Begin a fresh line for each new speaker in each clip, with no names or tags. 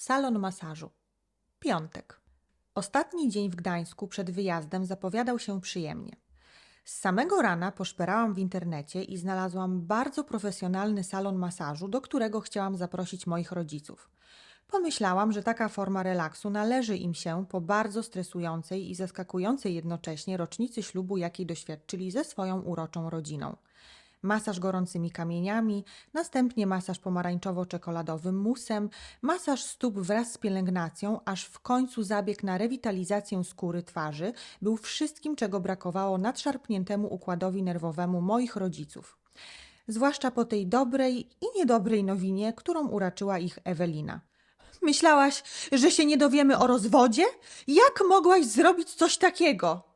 Salon masażu. Piątek. Ostatni dzień w Gdańsku przed wyjazdem zapowiadał się przyjemnie. Z samego rana poszperałam w internecie i znalazłam bardzo profesjonalny salon masażu, do którego chciałam zaprosić moich rodziców. Pomyślałam, że taka forma relaksu należy im się po bardzo stresującej i zaskakującej jednocześnie rocznicy ślubu, jakiej doświadczyli ze swoją uroczą rodziną. Masaż gorącymi kamieniami, następnie masaż pomarańczowo-czekoladowym musem, masaż stóp wraz z pielęgnacją, aż w końcu zabieg na rewitalizację skóry twarzy był wszystkim, czego brakowało nadszarpniętemu układowi nerwowemu moich rodziców. Zwłaszcza po tej dobrej i niedobrej nowinie, którą uraczyła ich Ewelina. Myślałaś, że się nie dowiemy o rozwodzie? Jak mogłaś zrobić coś takiego?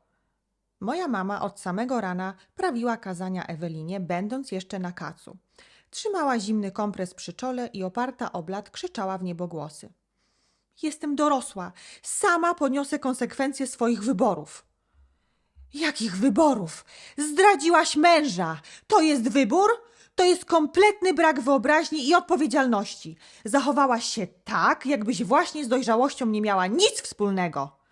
Moja mama od samego rana prawiła kazania Ewelinie, będąc jeszcze na kacu. Trzymała zimny kompres przy czole i oparta o blat krzyczała w niebogłosy. Jestem dorosła. Sama poniosę konsekwencje swoich wyborów. Jakich wyborów? Zdradziłaś męża. To jest wybór? To jest kompletny brak wyobraźni i odpowiedzialności. Zachowałaś się tak, jakbyś właśnie z dojrzałością nie miała nic wspólnego.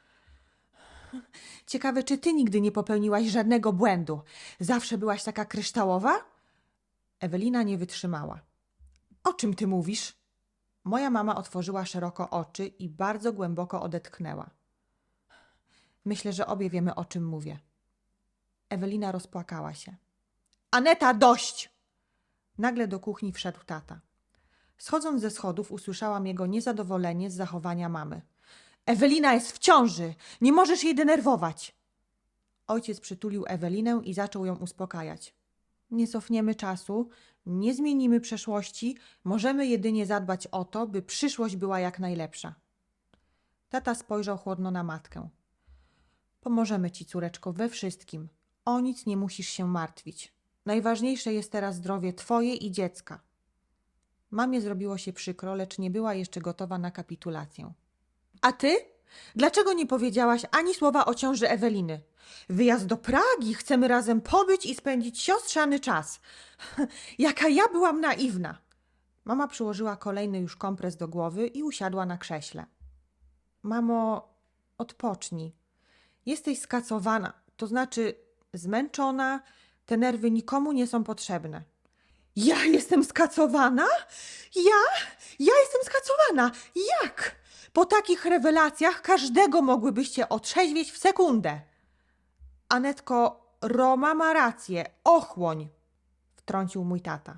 Ciekawe, czy ty nigdy nie popełniłaś żadnego błędu. Zawsze byłaś taka kryształowa? Ewelina nie wytrzymała. O czym ty mówisz? Moja mama otworzyła szeroko oczy i bardzo głęboko odetchnęła. Myślę, że obie wiemy, o czym mówię. Ewelina rozpłakała się. Aneta, dość! Nagle do kuchni wszedł tata. Schodząc ze schodów, usłyszałam jego niezadowolenie z zachowania mamy. Ewelina jest w ciąży! Nie możesz jej denerwować! Ojciec przytulił Ewelinę i zaczął ją uspokajać. Nie cofniemy czasu, nie zmienimy przeszłości, możemy jedynie zadbać o to, by przyszłość była jak najlepsza. Tata spojrzał chłodno na matkę. Pomożemy ci, córeczko, we wszystkim. O nic nie musisz się martwić. Najważniejsze jest teraz zdrowie twoje i dziecka. Mamie zrobiło się przykro, lecz nie była jeszcze gotowa na kapitulację. A ty? Dlaczego nie powiedziałaś ani słowa o ciąży Eweliny? Wyjazd do Pragi, chcemy razem pobyć i spędzić siostrzany czas. Jaka ja byłam naiwna. Mama przyłożyła kolejny już kompres do głowy i usiadła na krześle. Mamo, odpocznij. Jesteś skacowana, to znaczy zmęczona, te nerwy nikomu nie są potrzebne. Ja jestem skacowana? Ja? Ja jestem skacowana. Jak? Po takich rewelacjach każdego mogłybyście otrzeźwieć w sekundę. Anetko, Roma ma rację. Ochłoń, wtrącił mój tata.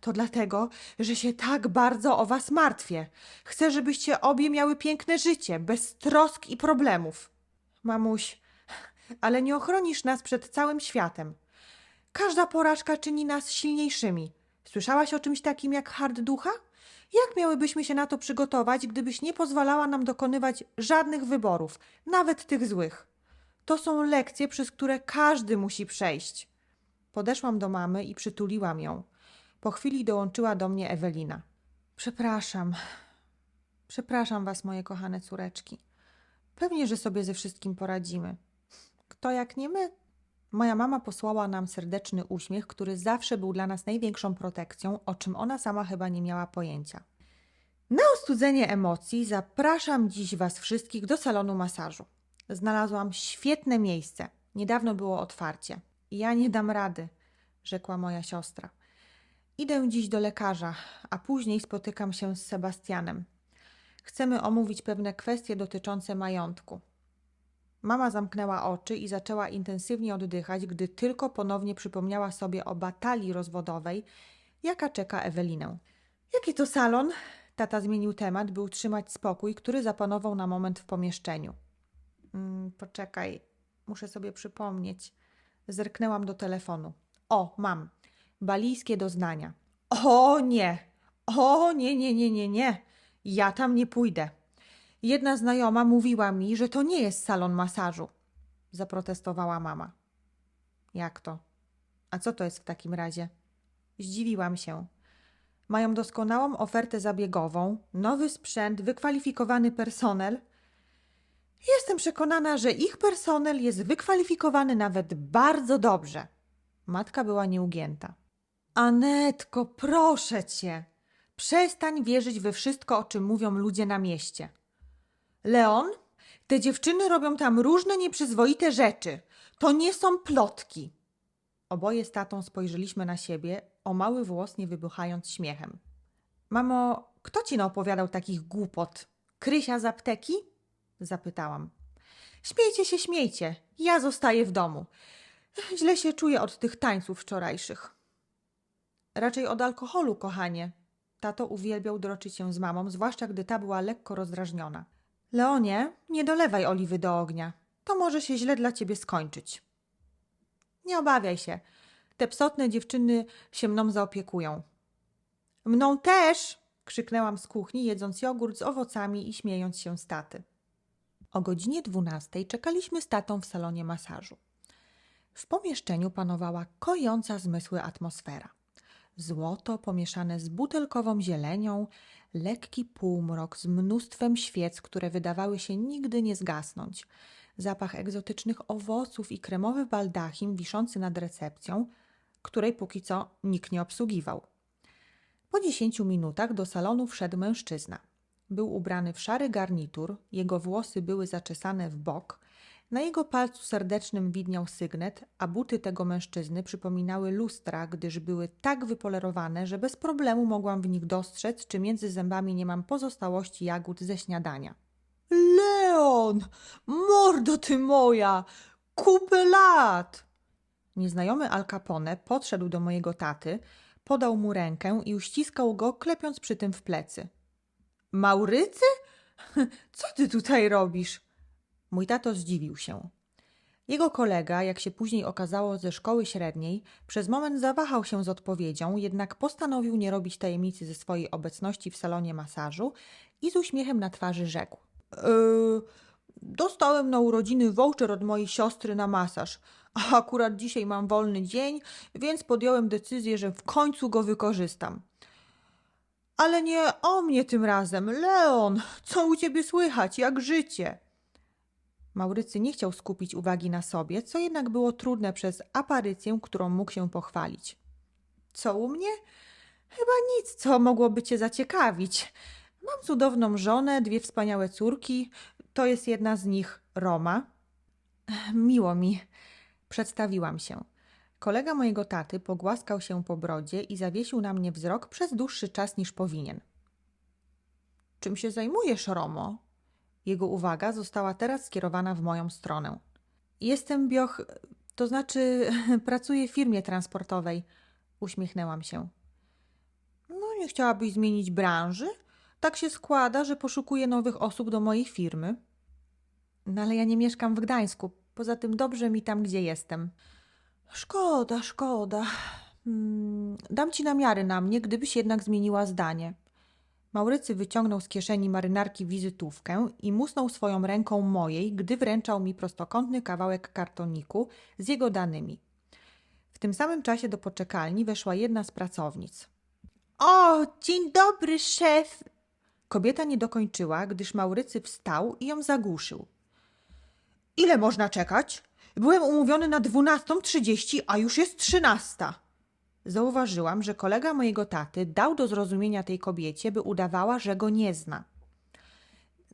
To dlatego, że się tak bardzo o was martwię. Chcę, żebyście obie miały piękne życie, bez trosk i problemów. Mamuś, ale nie ochronisz nas przed całym światem. Każda porażka czyni nas silniejszymi. Słyszałaś o czymś takim jak hard ducha? Jak miałybyśmy się na to przygotować, gdybyś nie pozwalała nam dokonywać żadnych wyborów, nawet tych złych? To są lekcje, przez które każdy musi przejść. Podeszłam do mamy i przytuliłam ją. Po chwili dołączyła do mnie Ewelina. Przepraszam. Przepraszam was, moje kochane córeczki. Pewnie, że sobie ze wszystkim poradzimy. Kto jak nie my? Moja mama posłała nam serdeczny uśmiech, który zawsze był dla nas największą protekcją, o czym ona sama chyba nie miała pojęcia. Na ostudzenie emocji zapraszam dziś Was wszystkich do salonu masażu. Znalazłam świetne miejsce. Niedawno było otwarcie. Ja nie dam rady, rzekła moja siostra. Idę dziś do lekarza, a później spotykam się z Sebastianem. Chcemy omówić pewne kwestie dotyczące majątku. Mama zamknęła oczy i zaczęła intensywnie oddychać, gdy tylko ponownie przypomniała sobie o batalii rozwodowej, jaka czeka Ewelinę. Jaki to salon? Tata zmienił temat, by utrzymać spokój, który zapanował na moment w pomieszczeniu. Mm, poczekaj, muszę sobie przypomnieć. Zerknęłam do telefonu. O, mam. Balijskie doznania. O nie! O nie, nie, nie, nie, nie! Ja tam nie pójdę. Jedna znajoma mówiła mi, że to nie jest salon masażu. Zaprotestowała mama. Jak to? A co to jest w takim razie? Zdziwiłam się. Mają doskonałą ofertę zabiegową, nowy sprzęt, wykwalifikowany personel. Jestem przekonana, że ich personel jest wykwalifikowany nawet bardzo dobrze. Matka była nieugięta. Anetko, proszę cię. Przestań wierzyć we wszystko, o czym mówią ludzie na mieście. Leon, te dziewczyny robią tam różne nieprzyzwoite rzeczy. To nie są plotki. Oboje z tatą spojrzeliśmy na siebie, o mały włos nie wybuchając śmiechem. Mamo, kto ci naopowiadał takich głupot? Krysia z apteki? Zapytałam. Śmiejcie się, śmiejcie. Ja zostaję w domu. Źle się czuję od tych tańców wczorajszych. Raczej od alkoholu, kochanie. Tato uwielbiał droczyć się z mamą, zwłaszcza gdy ta była lekko rozdrażniona. Leonie, nie dolewaj oliwy do ognia. To może się źle dla ciebie skończyć. Nie obawiaj się. Te psotne dziewczyny się mną zaopiekują. Mną też! krzyknęłam z kuchni, jedząc jogurt z owocami i śmiejąc się z taty. O godzinie dwunastej czekaliśmy z tatą w salonie masażu. W pomieszczeniu panowała kojąca zmysły atmosfera. Złoto pomieszane z butelkową zielenią, lekki półmrok z mnóstwem świec, które wydawały się nigdy nie zgasnąć, zapach egzotycznych owoców i kremowy baldachim wiszący nad recepcją, której póki co nikt nie obsługiwał. Po dziesięciu minutach do salonu wszedł mężczyzna. Był ubrany w szary garnitur, jego włosy były zaczesane w bok, na jego palcu serdecznym widniał sygnet, a buty tego mężczyzny przypominały lustra, gdyż były tak wypolerowane, że bez problemu mogłam w nich dostrzec, czy między zębami nie mam pozostałości jagód ze śniadania. Leon! Mordo ty moja! Kupę lat! Nieznajomy Al Capone podszedł do mojego taty, podał mu rękę i uściskał go, klepiąc przy tym w plecy. Maurycy? Co ty tutaj robisz? Mój tato zdziwił się. Jego kolega, jak się później okazało ze szkoły średniej, przez moment zawahał się z odpowiedzią, jednak postanowił nie robić tajemnicy ze swojej obecności w salonie masażu i z uśmiechem na twarzy rzekł. Yy, dostałem na urodziny voucher od mojej siostry na masaż, a akurat dzisiaj mam wolny dzień, więc podjąłem decyzję, że w końcu go wykorzystam. Ale nie o mnie tym razem. Leon, co u ciebie słychać? Jak życie? Maurycy nie chciał skupić uwagi na sobie, co jednak było trudne przez aparycję, którą mógł się pochwalić. Co u mnie? Chyba nic, co mogłoby cię zaciekawić. Mam cudowną żonę, dwie wspaniałe córki. To jest jedna z nich, Roma. Miło mi. Przedstawiłam się. Kolega mojego taty pogłaskał się po brodzie i zawiesił na mnie wzrok przez dłuższy czas niż powinien. Czym się zajmujesz, Romo? Jego uwaga została teraz skierowana w moją stronę. Jestem bioch, to znaczy pracuję w firmie transportowej. Uśmiechnęłam się. No, nie chciałabyś zmienić branży? Tak się składa, że poszukuję nowych osób do mojej firmy. No ale ja nie mieszkam w Gdańsku. Poza tym dobrze mi tam, gdzie jestem. Szkoda, szkoda. Hmm, dam ci namiary na mnie, gdybyś jednak zmieniła zdanie. Maurycy wyciągnął z kieszeni marynarki wizytówkę i musnął swoją ręką mojej, gdy wręczał mi prostokątny kawałek kartoniku z jego danymi. W tym samym czasie do poczekalni weszła jedna z pracownic. O, dzień dobry, szef! Kobieta nie dokończyła, gdyż Maurycy wstał i ją zagłuszył. Ile można czekać? Byłem umówiony na 12.30, a już jest 13. Zauważyłam, że kolega mojego taty dał do zrozumienia tej kobiecie, by udawała, że go nie zna.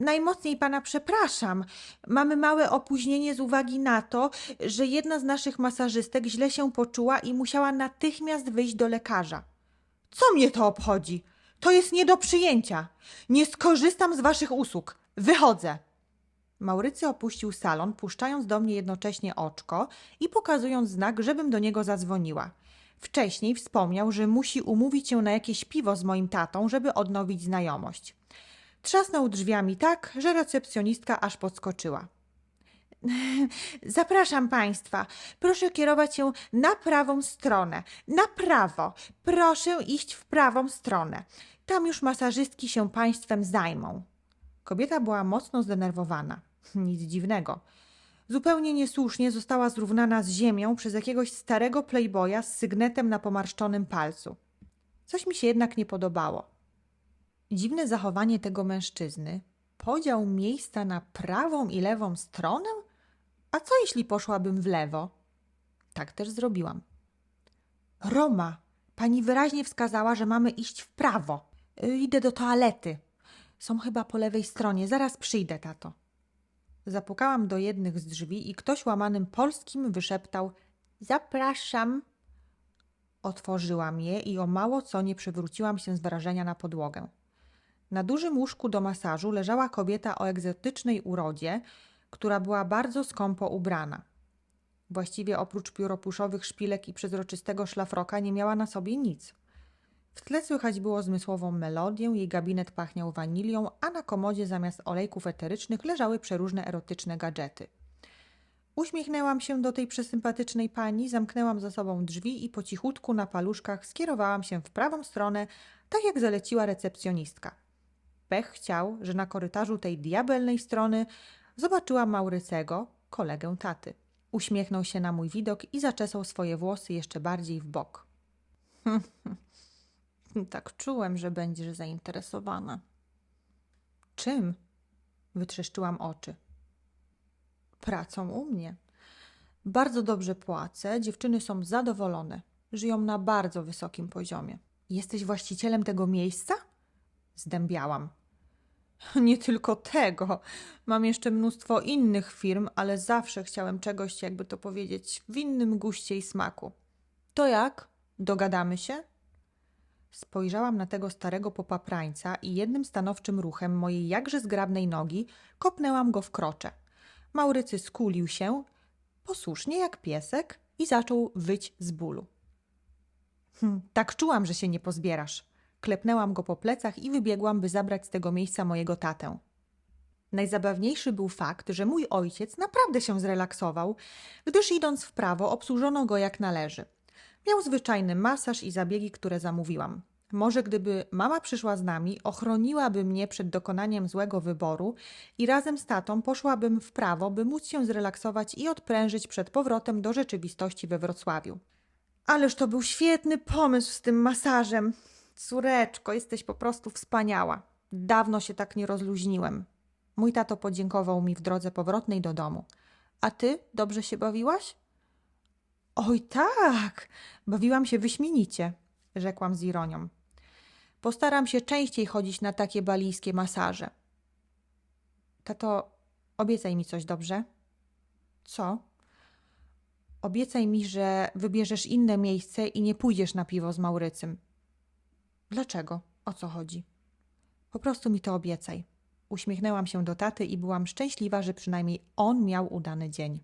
Najmocniej pana przepraszam. Mamy małe opóźnienie z uwagi na to, że jedna z naszych masażystek źle się poczuła i musiała natychmiast wyjść do lekarza. Co mnie to obchodzi? To jest nie do przyjęcia. Nie skorzystam z waszych usług. Wychodzę. Maurycy opuścił salon, puszczając do mnie jednocześnie oczko i pokazując znak, żebym do niego zadzwoniła. Wcześniej wspomniał, że musi umówić się na jakieś piwo z moim tatą, żeby odnowić znajomość. Trzasnął drzwiami tak, że recepcjonistka aż podskoczyła. Zapraszam Państwa. Proszę kierować się na prawą stronę. Na prawo. Proszę iść w prawą stronę. Tam już masażystki się Państwem zajmą. Kobieta była mocno zdenerwowana. Nic dziwnego. Zupełnie niesłusznie została zrównana z ziemią przez jakiegoś starego playboya z sygnetem na pomarszczonym palcu. Coś mi się jednak nie podobało. Dziwne zachowanie tego mężczyzny, podział miejsca na prawą i lewą stronę? A co jeśli poszłabym w lewo? Tak też zrobiłam. Roma, pani wyraźnie wskazała, że mamy iść w prawo. Y, Idę do toalety. Są chyba po lewej stronie. Zaraz przyjdę, tato. Zapukałam do jednych z drzwi i ktoś łamanym polskim wyszeptał: Zapraszam. Otworzyłam je i o mało co nie przywróciłam się z wrażenia na podłogę. Na dużym łóżku do masażu leżała kobieta o egzotycznej urodzie, która była bardzo skąpo ubrana. Właściwie oprócz pióropuszowych szpilek i przezroczystego szlafroka nie miała na sobie nic. W tle słychać było zmysłową melodię, jej gabinet pachniał wanilią, a na komodzie zamiast olejków eterycznych leżały przeróżne erotyczne gadżety. Uśmiechnęłam się do tej przesympatycznej pani, zamknęłam za sobą drzwi i po cichutku na paluszkach skierowałam się w prawą stronę, tak jak zaleciła recepcjonistka. Pech chciał, że na korytarzu tej diabelnej strony zobaczyłam Maurycego, kolegę taty. Uśmiechnął się na mój widok i zaczesał swoje włosy jeszcze bardziej w bok. tak czułem, że będziesz zainteresowana. Czym? Wytrzeszczyłam oczy. Pracą u mnie. Bardzo dobrze płacę, dziewczyny są zadowolone. Żyją na bardzo wysokim poziomie. Jesteś właścicielem tego miejsca? Zdębiałam. Nie tylko tego. Mam jeszcze mnóstwo innych firm, ale zawsze chciałem czegoś, jakby to powiedzieć, w innym guście i smaku. To jak? Dogadamy się? Spojrzałam na tego starego popaprańca i jednym stanowczym ruchem mojej jakże zgrabnej nogi kopnęłam go w krocze. Maurycy skulił się, posłusznie jak piesek, i zaczął wyć z bólu. Hm, tak czułam, że się nie pozbierasz. Klepnęłam go po plecach i wybiegłam, by zabrać z tego miejsca mojego tatę. Najzabawniejszy był fakt, że mój ojciec naprawdę się zrelaksował, gdyż idąc w prawo obsłużono go jak należy. Miał zwyczajny masaż i zabiegi, które zamówiłam. Może gdyby mama przyszła z nami, ochroniłaby mnie przed dokonaniem złego wyboru i razem z tatą poszłabym w prawo, by móc się zrelaksować i odprężyć przed powrotem do rzeczywistości we Wrocławiu. Ależ to był świetny pomysł z tym masażem. Córeczko, jesteś po prostu wspaniała. Dawno się tak nie rozluźniłem. Mój tato podziękował mi w drodze powrotnej do domu. A ty dobrze się bawiłaś? Oj tak, bawiłam się wyśmienicie, rzekłam z ironią. Postaram się częściej chodzić na takie balijskie masaże. Tato, obiecaj mi coś, dobrze? Co? Obiecaj mi, że wybierzesz inne miejsce i nie pójdziesz na piwo z Maurycym. Dlaczego? O co chodzi? Po prostu mi to obiecaj. Uśmiechnęłam się do taty i byłam szczęśliwa, że przynajmniej on miał udany dzień.